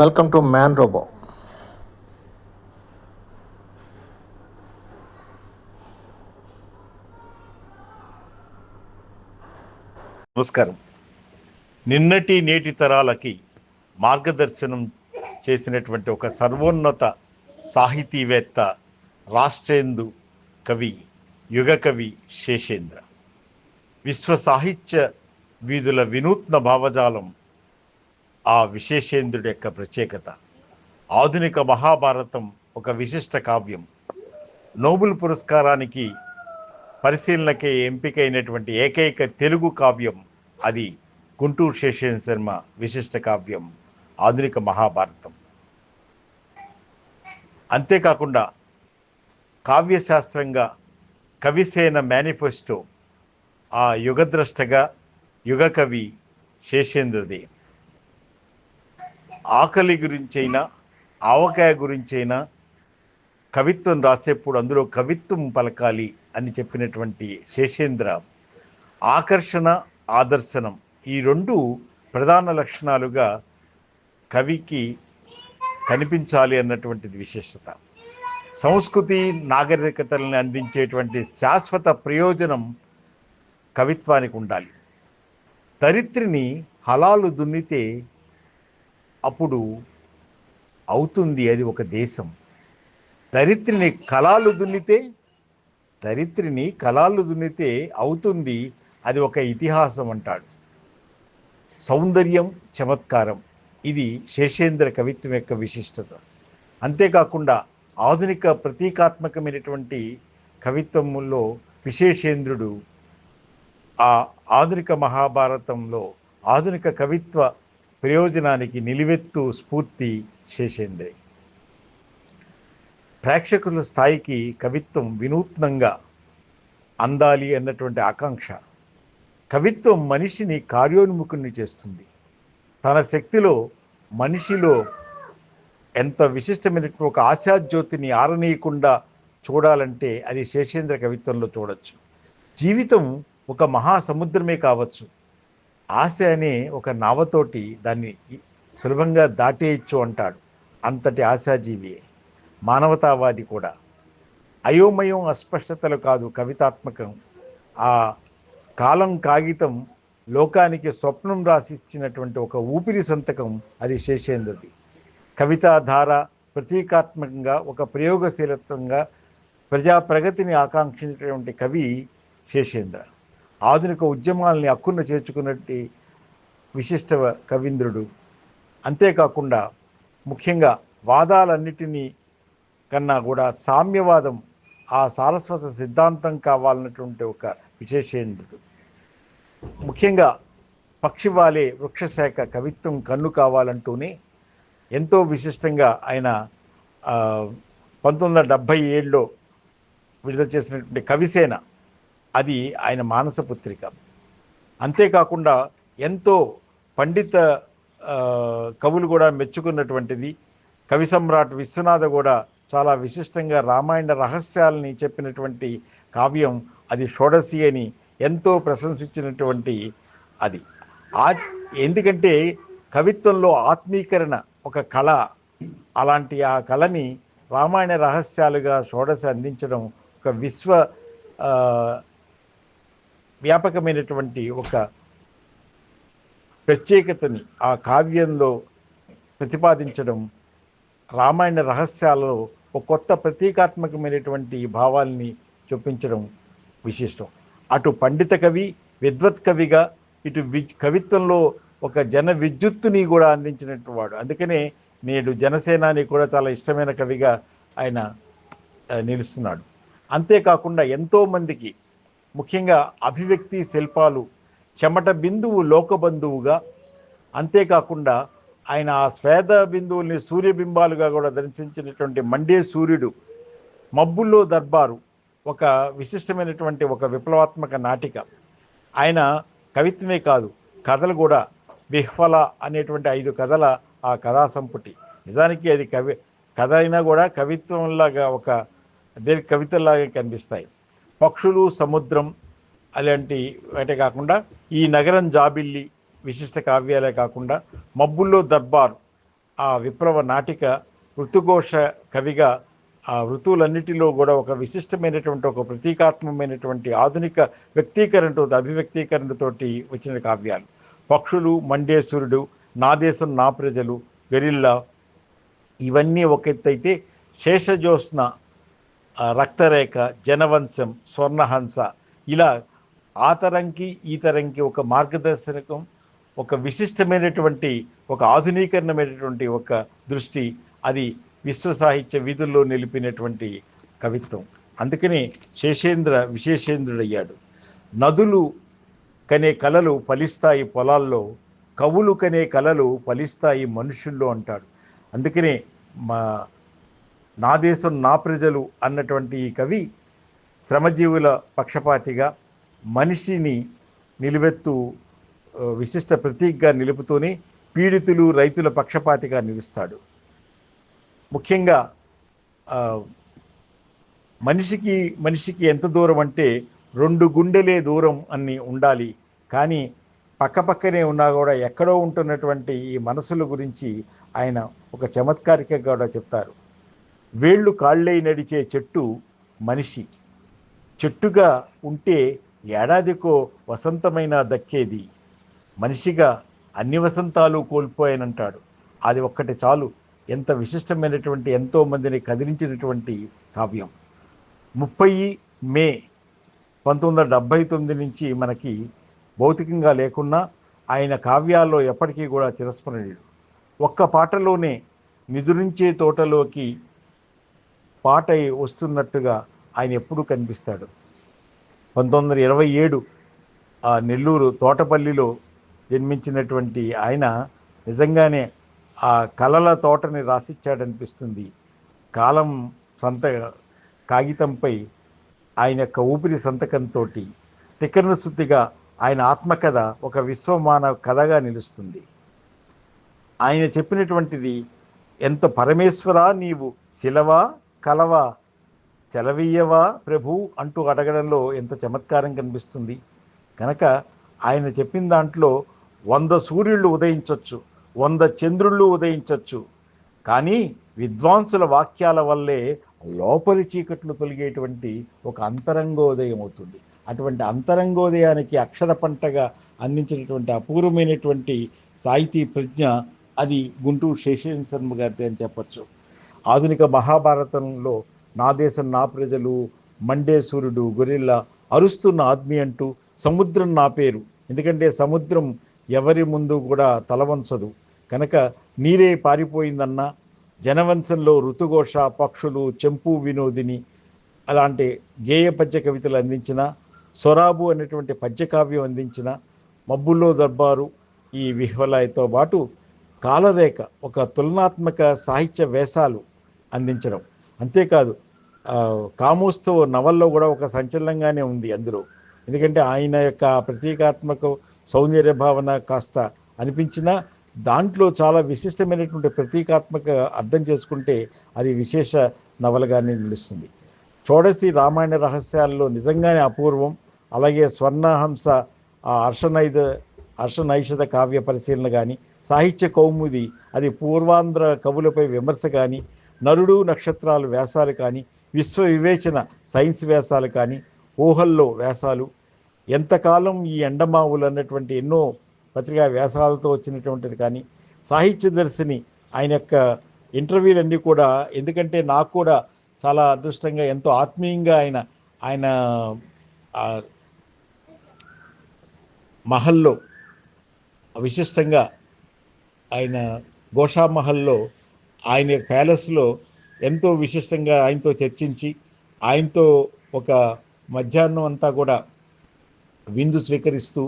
Welcome to man robo నమస్కారం. నిన్నటి నేటి తరాలకి మార్గదర్శనం చేసినటువంటి ఒక సర్వోన్నత సాహితీవేత్త రాష్ట్రేందు కవి యుగకవి శేషేంద్ర. విశ్వ సాహిత్య వీధుల వినూత్న భావజాలం ఆ విశేషేంద్రుడి యొక్క ప్రత్యేకత. ఆధునిక మహాభారతం ఒక విశిష్ట కావ్యం. నోబుల్ పురస్కారానికి పరిశీలనకే ఎంపికైనటువంటి ఏకైక తెలుగు కావ్యం అది గుంటూరు శేషేంద్ర శర్మ విశిష్ట కావ్యం ఆధునిక మహాభారతం. అంతేకాకుండా కావ్యశాస్త్రంగా కవిసేన మేనిఫెస్టో ఆ యుగద్రష్టగా యుగకవి శేషేంద్రదేవ్. ఆకలి గురించైనా ఆవకాయ గురించైనా కవిత్వం రాసేప్పుడు అందులో కవిత్వం పలకాలి అని చెప్పినటువంటి శేషేంద్ర ఆకర్షణ ఆదర్శనం ఈ రెండు ప్రధాన లక్షణాలుగా కవికి కనిపించాలి అన్నటువంటిది విశేషత. సంస్కృతి నాగరికతలను అందించేటువంటి శాశ్వత ప్రయోజనం కవిత్వానికి ఉండాలి. దరిత్రిని హలాలు దున్నితే అప్పుడు అవుతుంది అది ఒక దేశం. దరిత్రిని కళాలు దున్నితే దరిత్రిని కళాలు దున్నితే అవుతుంది అది ఒక ఇతిహాసం అంటాడు. సౌందర్యం చమత్కారం ఇది శేషేంద్ర కవిత్వం యొక్క విశిష్టత. అంతేకాకుండా ఆధునిక ప్రతీకాత్మకమైనటువంటి కవిత్వములో విశేషేంద్రుడు ఆ ఆధునిక మహాభారతంలో ఆధునిక కవిత్వ ప్రయోజనానికి నిలువెత్తు స్ఫూర్తి శేషేంద్రే ప్రేక్షకుల స్థాయికి కవిత్వం వినూత్నంగా అందాలి అన్నటువంటి ఆకాంక్ష. కవిత్వం మనిషిని కార్యోన్ముఖుని చేస్తుంది. తన శక్తిలో మనిషిలో ఎంత విశిష్టమైనటువంటి ఒక ఆశాజ్యోతిని ఆరనీయకుండా చూడాలంటే అది శేషేంద్ర కవిత్వంలో చూడొచ్చు. జీవితం ఒక మహాసముద్రమే కావచ్చు. ఆశ అనే ఒక నావతోటి దాన్ని సులభంగా దాటేయచ్చు అంటాడు. అంతటి ఆశాజీవి. మానవతావాది కూడా. అయోమయం అస్పష్టతలు కాదు కవితాత్మకం. ఆ కాలం కాగితం లోకానికి స్వప్నం రాసిచ్చినటువంటి ఒక ఊపిరి సంతకం అది శేషేంద్రది కవితాధార ప్రతీకాత్మకంగా ఒక ప్రయోగశీలత్వంగా ప్రజా ప్రగతిని ఆకాంక్షించినటువంటి కవి శేషేంద్ర. ఆధునిక ఉద్యమాల్ని అక్కున చేర్చుకున్నట్టు విశిష్ట కవీంద్రుడు. అంతేకాకుండా ముఖ్యంగా వాదాలన్నిటినీ కన్నా కూడా సామ్యవాదం ఆ సారస్వత సిద్ధాంతం కావాలన్నటువంటి ఒక విశేషేంద్రుడు. ముఖ్యంగా పక్షివాలే వృక్షశాఖ కవిత్వం కన్ను కావాలంటూనే ఎంతో విశిష్టంగా ఆయన పంతొమ్మిది వందల డెబ్భై ఏడులో విడుదల చేసినటువంటి కవిసేన అది ఆయన మానస పుత్రిక అంతేకాకుండా ఎంతో పండిత కవులు కూడా మెచ్చుకున్నటువంటిది. కవి సమ్రాట్ విశ్వనాథ కూడా చాలా విశిష్టంగా రామాయణ రహస్యాలని చెప్పినటువంటి కావ్యం అది షోడసి అని ఎంతో ప్రశంసించినటువంటి అది. ఆ ఎందుకంటే కవిత్వంలో ఆత్మీకరణ ఒక కళ. అలాంటి ఆ కళని రామాయణ రహస్యాలుగా షోడసి అందించడం ఒక విశ్వ వ్యాపకమైనటువంటి ఒక ప్రత్యేకతని ఆ కావ్యంలో ప్రతిపాదించడం రామాయణ రహస్యాలలో ఒక కొత్త ప్రతీకాత్మకమైనటువంటి భావాల్ని చూపించడం విశిష్టం. అటు పండిత కవి విద్వత్ కవిగా ఇటు వి కవిత్వంలో ఒక జన విద్యుత్తుని కూడా అందించినట్టు వాడు. అందుకనే నేడు జనసేనాని కూడా చాలా ఇష్టమైన కవిగా ఆయన నిలుస్తున్నాడు. అంతేకాకుండా ఎంతోమందికి ముఖ్యంగా అభివ్యక్తి శిల్పాలు చెమట బిందువు లోకబంధువుగా అంతేకాకుండా ఆయన ఆ స్వేద బిందువుల్ని సూర్యబింబాలుగా కూడా దర్శించినటువంటి మండే సూర్యుడు మబ్బుల్లో దర్బారు ఒక విశిష్టమైనటువంటి ఒక విప్లవాత్మక నాటిక. ఆయన కవిత్వమే కాదు కథలు కూడా విహ్వల అనేటువంటి ఐదు కథల ఆ కథా సంపుటి. నిజానికి అది కవి కథ అయినా కూడా కవిత్వంలాగా ఒక దేని కవితలాగా కనిపిస్తాయి. పక్షులు సముద్రం అలాంటి వాటే కాకుండా ఈ నగరం జాబిల్లి విశిష్ట కావ్యాలే కాకుండా మబ్బుల్లో దర్బార్ ఆ విప్లవ నాటిక ఋతుఘోష కవిగా ఆ ఋతువులన్నిటిలో కూడా ఒక విశిష్టమైనటువంటి ఒక ప్రతీకాత్మకమైనటువంటి ఆధునిక వ్యక్తీకరణతో అభివ్యక్తీకరణతోటి వచ్చిన కావ్యాలు. పక్షులు మండేశ్వరుడు నా దేశం నా ప్రజలు గరిల్లా ఇవన్నీ ఒక ఎత్తు అయితే శేషజోత్స్న రక్తరేఖ జనవంశం స్వర్ణహంస ఇలా ఆ తరంకి ఈ తరంకి ఒక మార్గదర్శకం ఒక విశిష్టమైనటువంటి ఒక ఆధునీకరణమైనటువంటి ఒక దృష్టి అది విశ్వ సాహిత్య వీధుల్లో నిలిపినటువంటి కవిత్వం. అందుకనే శేషేంద్ర విశేషేంద్రుడయ్యాడు. నదులు కనే కలలు ఫలిస్తాయి పొలాల్లో కవులు కనే కలలు ఫలిస్తాయి మనుషుల్లో అంటాడు. అందుకనే మా నా దేశం నా ప్రజలు అన్నటువంటి ఈ కవి శ్రమజీవుల పక్షపాతిగా మనిషిని నిలువెత్తు విశిష్ట ప్రతీకగా నిలుపుతూనే పీడితులు రైతుల పక్షపాతిగా నిలుస్తాడు. ముఖ్యంగా మనిషికి మనిషికి ఎంత దూరం అంటే రెండు గుండెలే దూరం అని ఉండాలి. కానీ పక్కపక్కనే ఉన్నా కూడా ఎక్కడో ఉంటున్నటువంటి ఈ మనసుల గురించి ఆయన ఒక చమత్కారికగా కూడా చెప్తారు. వేళ్ళు కాళ్ళై నడిచే చెట్టు మనిషి. చెట్టుగా ఉంటే ఏడాదికో వసంతమైన దక్కేది. మనిషిగా అన్ని వసంతాలు కోల్పోయానంటాడు. అది ఒక్కటి చాలు. ఎంత విశిష్టమైనటువంటి ఎంతో మందిని కదిలించినటువంటి కావ్యం. ముప్పై మే పంతొమ్మిది వందల డెబ్భై తొమ్మిది నుంచి మనకి భౌతికంగా లేకున్నా ఆయన కావ్యాల్లో ఎప్పటికీ కూడా చిరస్మరణీయుడు. ఒక్క పాటలోనే నిదురించే తోటలోకి పాట వస్తున్నట్టుగా ఆయన ఎప్పుడూ కనిపిస్తాడు. పంతొమ్మిది వందల ఇరవై ఏడు ఆ నెల్లూరు తోటపల్లిలో జన్మించినటువంటి ఆయన నిజంగానే ఆ కలల తోటని రాసిచ్చాడనిపిస్తుంది. కాలం సంత కాగితంపై ఆయన యొక్క ఊపిరి సంతకంతో తికరణశుద్ధిగా ఆయన ఆత్మకథ ఒక విశ్వమానవ కథగా నిలుస్తుంది. ఆయన చెప్పినటువంటిది ఎంత పరమేశ్వరా నీవు శిలవా కలవ? సెలవీయవా ప్రభు? అంటూ అడగడంలో ఎంత చమత్కారం కనిపిస్తుంది. కనుక ఆయన చెప్పిన దాంట్లో వంద సూర్యుళ్ళు ఉదయించవచ్చు వంద చంద్రుళ్ళు ఉదయించవచ్చు కానీ విద్వాంసుల వాక్యాల వల్లే లోపలి చీకట్లు తొలిగేటువంటి ఒక అంతరంగోదయం అవుతుంది. అటువంటి అంతరంగోదయానికి అక్షర పంటగా అందించినటువంటి అపూర్వమైనటువంటి సాహితీ ప్రజ్ఞ అది గుంటూరు శేషేంద్ర శర్మ గారిది అని చెప్పచ్చు. ఆధునిక మహాభారతంలో నా దేశం నా ప్రజలు మండే సూర్యుడు గొరిల్లా అరుస్తున్న ఆద్మి అంటూ సముద్రం నా పేరు. ఎందుకంటే సముద్రం ఎవరి ముందు కూడా తలవంచదు కనుక నీరే పారిపోయిందన్న జనవంశంలో ఋతుఘోష పక్షులు చెంపు వినోదిని అలాంటి గేయ పద్య కవితలు అందించిన సొరాబు అనేటువంటి పద్యకావ్యం అందించిన మబ్బుల్లో దర్బారు ఈ విహ్వలాయతో పాటు కాలరేఖ ఒక తులనాత్మక సాహిత్య వేషాలు అందించడం. అంతేకాదు కామోస్తు నవల్లో కూడా ఒక సంచలనంగానే ఉంది అందులో. ఎందుకంటే ఆయన యొక్క ప్రతీకాత్మక సౌందర్య భావన కాస్త అనిపించినా దాంట్లో చాలా విశిష్టమైనటువంటి ప్రతీకాత్మక అర్థం చేసుకుంటే అది విశేష నవలగానే నిలుస్తుంది. చోడసి రామాయణ రహస్యాల్లో నిజంగానే అపూర్వం అలాగే స్వర్ణహంస ఆ అర్షనైద హర్షనైషధ కావ్య పరిశీలన కానీ సాహిత్య కౌముది అది పూర్వాంధ్ర కవులపై విమర్శ కానీ నరుడు నక్షత్రాలు వ్యాసాలు కానీ విశ్వ వివేచన సైన్స్ వ్యాసాలు కానీ ఊహల్లో వ్యాసాలు ఎంతకాలం ఈ ఎండమావులు అన్నటువంటి ఎన్నో పత్రికా వ్యాసాలతో వచ్చినటువంటిది కానీ సాహిత్య దర్శిని ఆయన యొక్క ఇంటర్వ్యూలన్నీ కూడా ఎందుకంటే నాకు కూడా చాలా అదృష్టంగా ఎంతో ఆత్మీయంగా ఆయన ఆయన మహల్లో విశిష్టంగా ఆయన గోషా మహల్లో ఆయన ప్యాలెస్లో ఎంతో విశిష్టంగా ఆయనతో చర్చించి ఆయనతో ఒక మధ్యాహ్నం అంతా కూడా విందు స్వీకరిస్తూ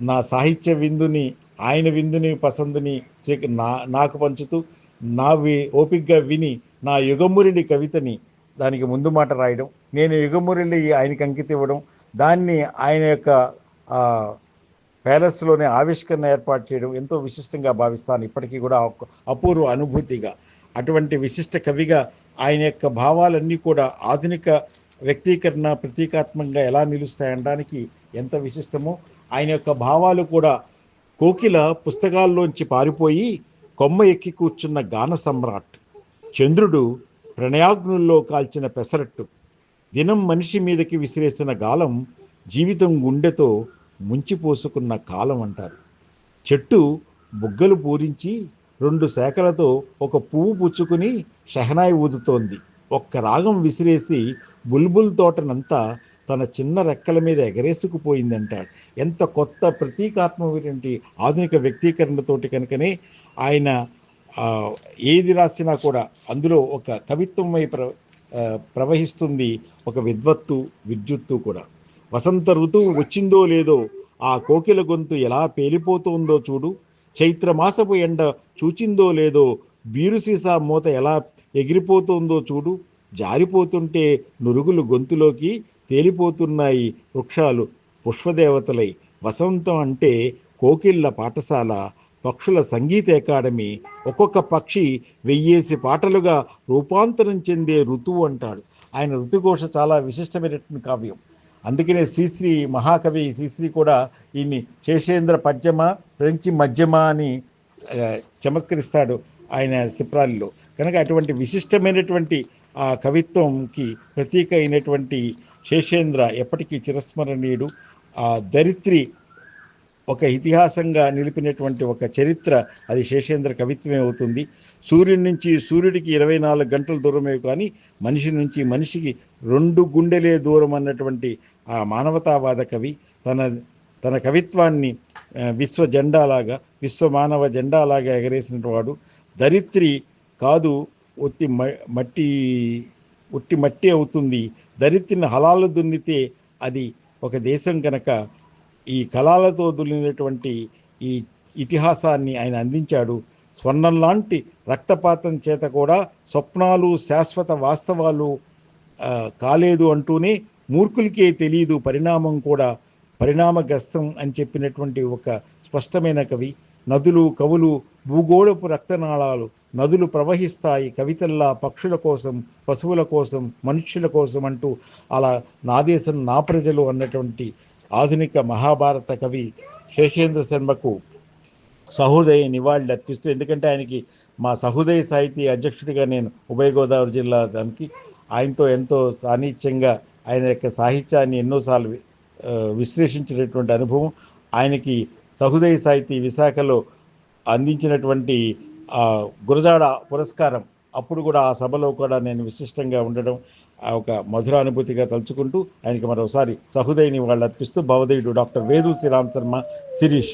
నా సాహిత్య విందుని ఆయన విందుని పసందుని స్వీక నా నాకు పంచుతూ నా వి ఓపికగా విని నా యుగమురళి కవితని దానికి ముందు మాట రాయడం నేను యుగమురళి ఆయనకి అంకితం ఇవ్వడం దాన్ని ఆయన యొక్క ప్యాలెస్లోనే ఆవిష్కరణ ఏర్పాటు చేయడం ఎంతో విశిష్టంగా భావిస్తాను. ఇప్పటికీ కూడా అపూర్వ అనుభూతిగా అటువంటి విశిష్ట కవిగా ఆయన యొక్క భావాలన్నీ కూడా ఆధునిక వ్యక్తీకరణ ప్రతీకాత్మకంగా ఎలా నిలుస్తాయనడానికి ఎంత విశిష్టమో ఆయన యొక్క భావాలు కూడా కోకిల పుస్తకాల్లోంచి పారిపోయి కొమ్మ ఎక్కి కూర్చున్న గాన సమ్రాట్ చంద్రుడు ప్రణయాగ్నుల్లో కాల్చిన పెసరట్టు దినం మనిషి మీదకి విసిరేసిన గాలం జీవితం గుండెతో ముంచిపోసుకున్న కాలం అంటారు. చెట్టు బుగ్గలు పూరించి రెండు శాఖలతో ఒక పువ్వు పుచ్చుకుని షహనాయి ఊదుతోంది. ఒక్క రాగం విసిరేసి బుల్బుల్ తోటనంతా తన చిన్న రెక్కల మీద ఎగరేసుకుపోయిందంటాడు. ఎంత కొత్త ప్రతీకాత్మకమైనటువంటి ఆధునిక వ్యక్తీకరణతోటి కనుకనే ఆయన ఏది రాసినా కూడా అందులో ఒక కవిత్వమై ప్ర ప్రవహిస్తుంది. ఒక విద్వత్తు విద్యుత్తు కూడా. వసంత ఋతువు వచ్చిందో లేదో ఆ కోకిల గొంతు ఎలా పేలిపోతుందో చూడు. చైత్రమాసపు ఎండ చూచిందో లేదో బీరు సీసా మూత ఎలా ఎగిరిపోతుందో చూడు. జారిపోతుంటే నురుగులు గొంతులోకి తేలిపోతున్నాయి వృక్షాలు. పుష్పదేవతలై వసంతం అంటే కోకిళ్ళ పాఠశాల పక్షుల సంగీత అకాడమీ. ఒక్కొక్క పక్షి వెయ్యేసి పాటలుగా రూపాంతరం చెందే ఋతువు అంటాడు. ఆయన ఋతుఘోష చాలా విశిష్టమైనటువంటి కావ్యం. అందుకనే శ్రీశ్రీ మహాకవి శ్రీశ్రీ కూడా ఈయన్ని శేషేంద్ర పద్యమ ఫ్రెంచి మధ్యమ అని చమత్కరిస్తాడు ఆయన శిప్రాలిలో కనుక అటువంటి విశిష్టమైనటువంటి ఆ కవిత్వంకి ప్రతీక అయినటువంటి శేషేంద్ర ఎప్పటికీ చిరస్మరణీయుడు. ఆ దరిత్రి ఒక ఇతిహాసంగా నిలిపినటువంటి ఒక చరిత్ర అది శేషేంద్ర కవిత్వమే అవుతుంది. సూర్యుడి నుంచి సూర్యుడికి ఇరవై నాలుగు గంటల దూరమే కానీ మనిషి నుంచి మనిషికి రెండు గుండెలే దూరం అన్నటువంటి ఆ మానవతావాద కవి. తన తన కవిత్వాన్ని విశ్వ జెండాలాగా విశ్వ మానవ జెండాలాగా ఎగరేసిన వాడు దరిత్రి కాదు ఒత్తి మ- మట్టి ఉట్టి మట్టి అవుతుంది. దరిత్రిని హలాలు దున్నితే అది ఒక దేశం కనుక ఈ కళాలతో దున్నినటువంటి ఈ ఇతిహాసాన్ని ఆయన అందించాడు. స్వర్ణం లాంటి రక్తపాతం చేత కూడా స్వప్నాలు శాశ్వత వాస్తవాలు కాలేదు అంటూనే మూర్ఖులకే తెలియదు పరిణామం కూడా పరిణామగ్రస్తం అని చెప్పినటువంటి ఒక స్పష్టమైన కవి. నదులు కవులు భూగోళపు రక్తనాళాలు నదులు ప్రవహిస్తాయి కవితల్లా పక్షుల కోసం పశువుల కోసం మనుష్యుల కోసం అంటూ అలా నా దేశం నా ప్రజలు అన్నటువంటి ఆధునిక మహాభారత కవి శేషేంద్ర శర్మకు సహోదయ నివాళులు అర్పిస్తూ ఎందుకంటే ఆయనకి మా సహోదయ సాహితీ అధ్యక్షుడిగా నేను ఉభయ గోదావరి జిల్లా దానికి ఆయనతో ఎంతో సాన్నిధ్యంగా ఆయన యొక్క సాహిత్యాన్ని ఎన్నోసార్లు విశ్లేషించినటువంటి అనుభవం ఆయనకి సహృదయ సాహితీ విశాఖలో అందించినటువంటి గురజాడ పురస్కారం అప్పుడు కూడా ఆ సభలో కూడా నేను విశిష్టంగా ఉండడం ఆ ఒక మధురానుభూతిగా తలుచుకుంటూ ఆయనకి మరోసారి సహృదయని వాళ్ళు అర్పిస్తూ భవదయుడు డాక్టర్ వేదు శ్రీరామ్ శర్మ శిరీష.